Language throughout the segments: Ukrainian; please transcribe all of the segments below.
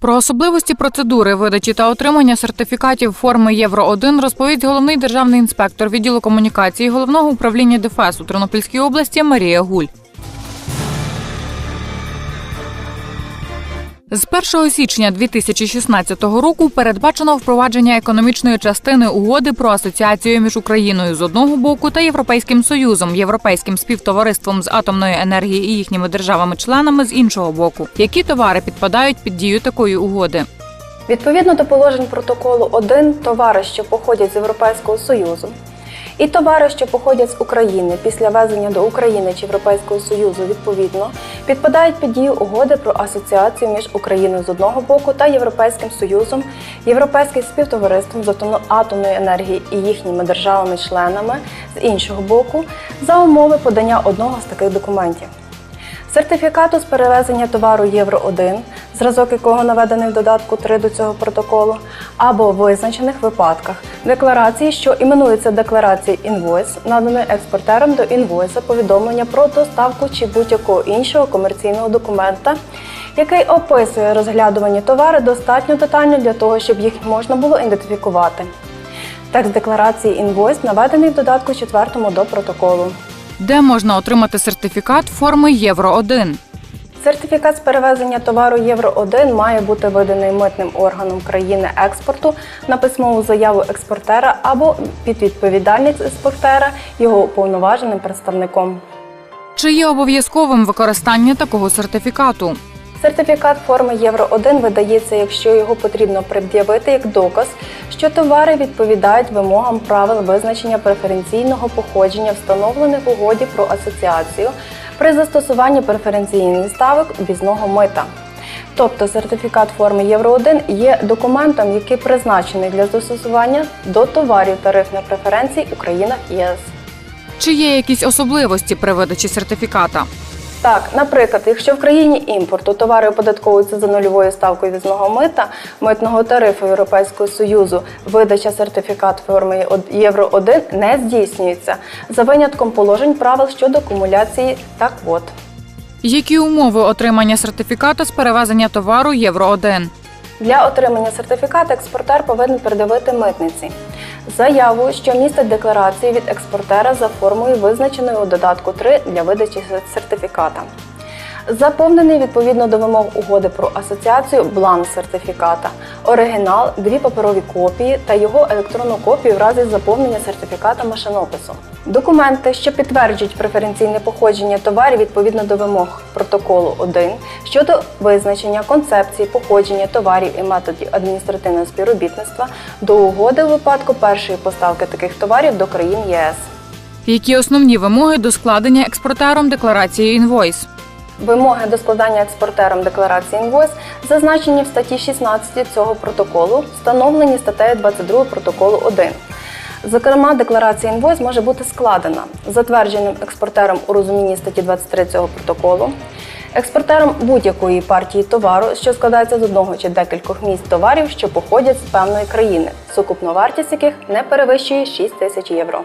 Про особливості процедури видачі та отримання сертифікатів форми Євро 1 розповість головний державний інспектор відділу комунікації головного управління ДФС у Тернопільській області Марія Гуль. З 1 січня 2016 року передбачено впровадження економічної частини угоди про асоціацію між Україною з одного боку та Європейським Союзом, Європейським співтовариством з атомної енергії і їхніми державами-членами з іншого боку. Які товари підпадають під дію такої угоди? Відповідно до положень протоколу 1, товари, що походять з Європейського Союзу, і товари, що походять з України після везення до України чи Європейського Союзу, відповідно, підпадають під дію угоди про асоціацію між Україною з одного боку та Європейським Союзом, Європейським співтовариством з атомної енергії і їхніми державами-членами з іншого боку, за умови подання одного з таких документів. Сертифікату з перевезення товару Євро 1, зразок якого наведений в додатку 3 до цього протоколу, або в визначених випадках декларації, що іменується декларацією інвойс, наданої експортером до інвойса повідомлення про доставку чи будь-якого іншого комерційного документа, який описує розглядувані товари достатньо детально для того, щоб їх можна було ідентифікувати. Текст декларації інвойс наведений в додатку 4 до протоколу. Де можна отримати сертифікат форми Євро 1 Сертифікат з перевезення товару Євро 1 має бути виданий митним органом країни експорту на письмову заяву експортера або під відповідальність експортера його уповноваженим представником. Чи є обов'язковим використання такого сертифікату? Сертифікат форми Євро 1 видається, якщо його потрібно пред'явити як доказ, що товари відповідають вимогам правил визначення преференційного походження, встановлених в угоді про асоціацію при застосуванні преференційних ставок бізного мита. Тобто сертифікат форми Євро 1 є документом, який призначений для застосування до товарів тарифних преференцій у країнах ЄС. Чи є якісь особливості при видачі сертифіката? Так, наприклад, якщо в країні імпорту товари оподатковуються за нульовою ставкою візного мита, митного тарифу Європейського Союзу, видача сертифікату форми Євро 1 не здійснюється. За винятком положень правил щодо акумуляції та квот. Які умови отримання сертифіката з перевезення товару Євро 1 Для отримання сертифіката експортер повинен передавити митниці заяву, що містить декларації від експортера за формою, визначеною у додатку 3 для видачі сертифіката. Заповнений відповідно до вимог угоди про асоціацію бланк сертифіката, оригінал, дві паперові копії та його електронну копію в разі заповнення сертифіката машинопису. Документи, що підтверджують преференційне походження товарів відповідно до вимог протоколу 1 щодо визначення концепції походження товарів і методів адміністративного співробітництва до угоди у випадку першої поставки таких товарів до країн ЄС. Які основні вимоги до складення експортером декларації інвойс? Вимоги до складання експортером декларації інвойс зазначені в статті 16 цього протоколу, встановлені статтею 22 протоколу 1. Зокрема, декларація інвойс може бути складена затвердженим експортером у розумінні статті 23 цього протоколу, експортером будь-якої партії товару, що складається з одного чи декількох місць товарів, що походять з певної країни, сукупна вартість яких не перевищує 6 тисяч євро.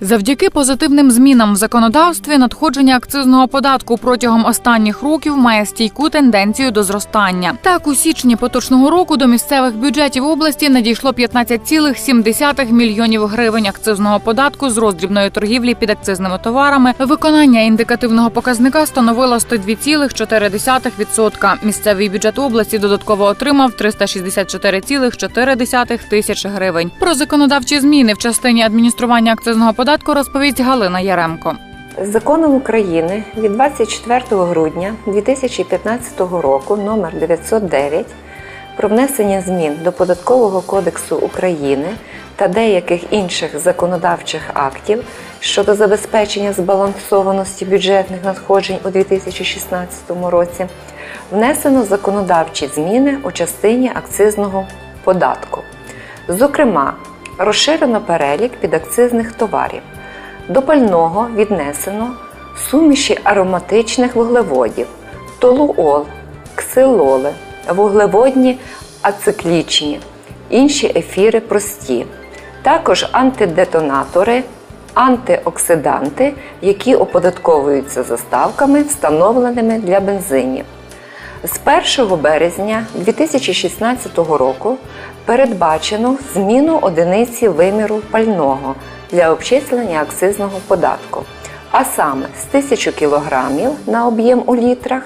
Завдяки позитивним змінам в законодавстві надходження акцизного податку протягом останніх років має стійку тенденцію до зростання. Так, у січні поточного року до місцевих бюджетів області надійшло 15,7 мільйонів гривень акцизного податку з роздрібної торгівлі під акцизними товарами. Виконання індикативного показника становило 102,4%. Місцевий бюджет області додатково отримав 364,4 тисячі гривень. Про законодавчі зміни в частині адміністрування акцизного податку розповість Галина Яремко. Законом України від 24 грудня 2015 року номер 909 про внесення змін до Податкового кодексу України та деяких інших законодавчих актів щодо забезпечення збалансованості бюджетних надходжень у 2016 році внесено законодавчі зміни у частині акцизного податку. Зокрема, розширено перелік підакцизних товарів. До пального віднесено суміші ароматичних вуглеводів, толуол, ксилоли, вуглеводні ациклічні, інші ефіри прості, також антидетонатори, антиоксиданти, які оподатковуються заставками, встановленими для бензинів. З 1 березня 2016 року передбачено зміну одиниці виміру пального для обчислення акцизного податку, а саме з 1000 кг на об'єм у літрах,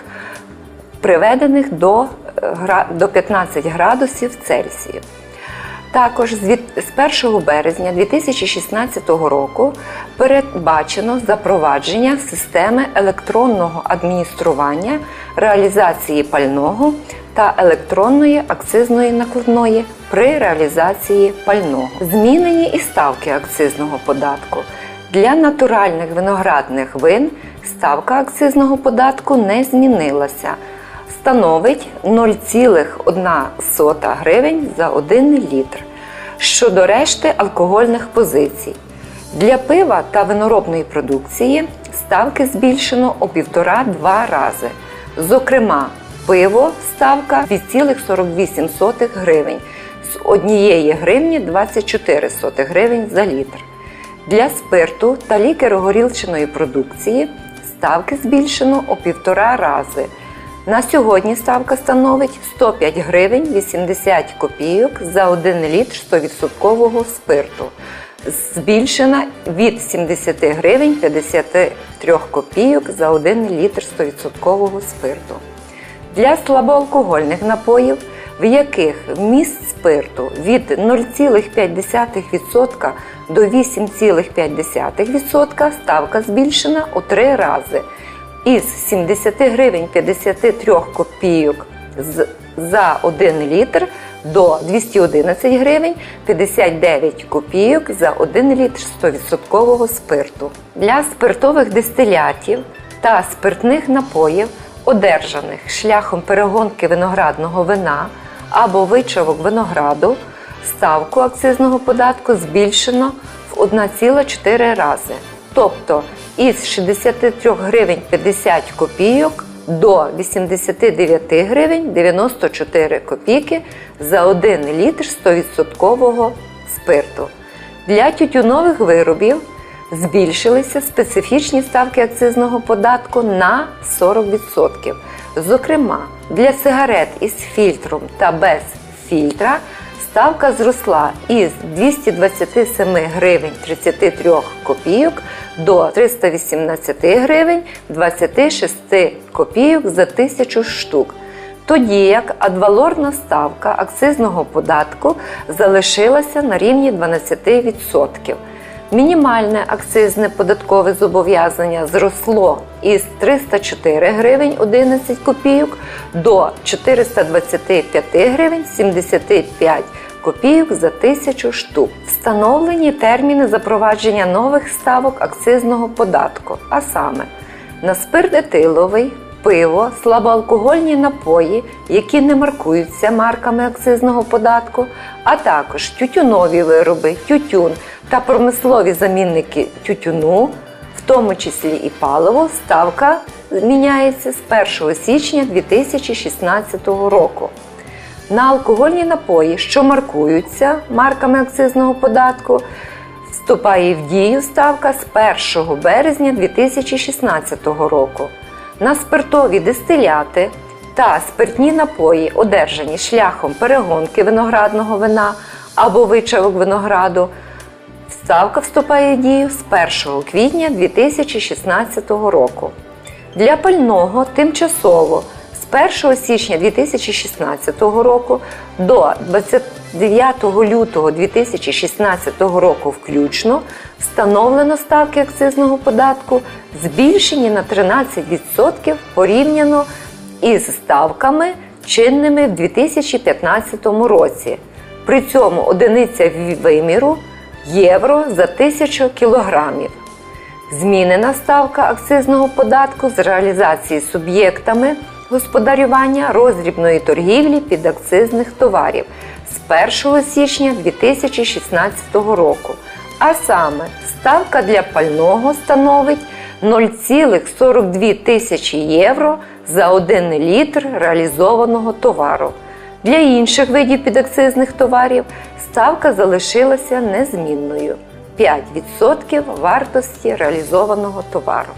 приведених до, е, гра- до 15 градусів Цельсію. Також з з 1 березня 2016 року передбачено запровадження системи електронного адміністрування реалізації пального та електронної акцизної накладної при реалізації пального. Змінені і ставки акцизного податку. Для натуральних виноградних вин ставка акцизного податку не змінилася становить 0,1 гривень за 1 літр. Щодо решти алкогольних позицій. Для пива та виноробної продукції ставки збільшено у 1,5-2 рази. Зокрема, пиво ставка 2,48 гривень з 1 гривні 24 сотих гривень за літр. Для спирту та лікеро-горілчаної продукції ставки збільшено у півтора рази. На сьогодні ставка становить 105 гривень 80 копійок за 1 літр 100% спирту, збільшена від 70 гривень 53 копійок за 1 літр 100% спирту. Для слабоалкогольних напоїв, в яких вміст спирту від 0,5% до 8,5% ставка збільшена у три рази із 70 гривень 53 копійок за 1 літр до 211 гривень 59 копійок за 1 літр 100% спирту. Для спиртових дистилятів та спиртних напоїв, одержаних шляхом перегонки виноградного вина або вичавок винограду, ставку акцизного податку збільшено в 1,4 рази. Тобто із 63 гривень 50 копійок до 89 гривень 94 копійки за 1 літр 100% спирту. Для тютюнових виробів збільшилися специфічні ставки акцизного податку на 40%. Зокрема, для сигарет із фільтром та без фільтра ставка зросла із 227 гривень 33 копійок до 318 гривень 26 копійок за тисячу штук. Тоді як адвалорна ставка акцизного податку залишилася на рівні 12%. Мінімальне акцизне податкове зобов'язання зросло із 304 гривень 11 копійок до 425 гривень 75 копійок за тисячу штук. Встановлені терміни запровадження нових ставок акцизного податку, а саме на спирт етиловий, пиво, слабоалкогольні напої, які не маркуються марками акцизного податку, а також тютюнові вироби, тютюн та промислові замінники тютюну, в тому числі і паливо, ставка міняється з 1 січня 2016 року. На алкогольні напої, що маркуються марками акцизного податку, вступає в дію ставка з 1 березня 2016 року. На спиртові дистиляти та спиртні напої, одержані шляхом перегонки виноградного вина або вичавок винограду, ставка вступає в дію з 1 квітня 2016 року. Для пального тимчасово 1 січня 2016 року до 29 лютого 2016 року включно встановлено ставки акцизного податку збільшені на 13% порівняно із ставками, чинними в 2015 році. При цьому одиниця виміру євро за 1000 кілограмів. Змінена ставка акцизного податку з реалізації суб'єктами господарювання роздрібної торгівлі підакцизних товарів з 1 січня 2016 року. А саме ставка для пального становить 0,42 тисячі євро за 1 літр реалізованого товару. Для інших видів підакцизних товарів ставка залишилася незмінною 5% вартості реалізованого товару.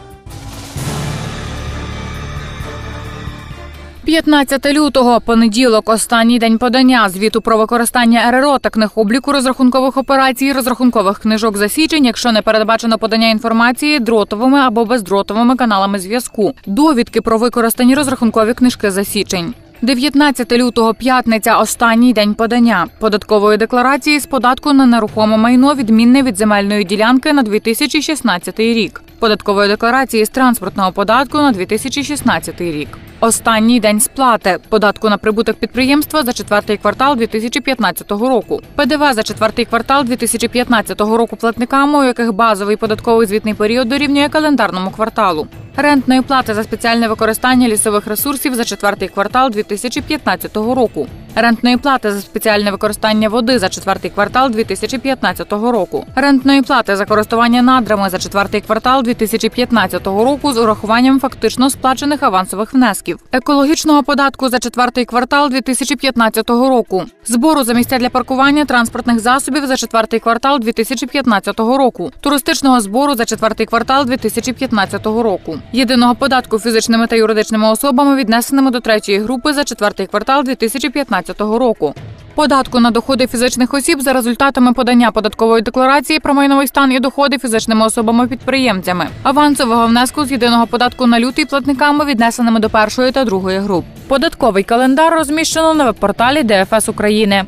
15 лютого, понеділок, останній день подання звіту про використання РРО та книгобліку розрахункових операцій, розрахункових книжок за січень, якщо не передбачено подання інформації дротовими або бездротовими каналами зв'язку, довідки про використані розрахункові книжки за січень. 19 лютого, п'ятниця, останній день подання. Податкової декларації з податку на нерухоме майно відмінне від земельної ділянки на 2016 рік, податкової декларації з транспортного податку на 2016 рік. Останній день сплати податку на прибуток підприємства за четвертий квартал 2015 року. ПДВ за четвертий квартал 2015 року платниками, у яких базовий податковий звітний період дорівнює календарному кварталу. Рентної плати за спеціальне використання лісових ресурсів за четвертий квартал 2015 року. Рентної плати за спеціальне використання води за четвертий квартал 2015 року. Рентної плати за користування надрами за четвертий квартал 2015 року з урахуванням фактично сплачених авансових внесків. Екологічного податку за четвертий квартал 2015 року. Збору за місця для паркування транспортних засобів за четвертий квартал 2015 року. Туристичного збору за четвертий квартал 2015 року. Єдиного податку фізичними та юридичними особами, віднесеними до третьої групи за четвертий квартал 2015 року. Податку на доходи фізичних осіб за результатами подання податкової декларації про майновий стан і доходи фізичними особами-підприємцями, авансового внеску з єдиного податку на лютий платниками, віднесеними до першої та другої груп. Податковий календар розміщено на веб-порталі ДФС України.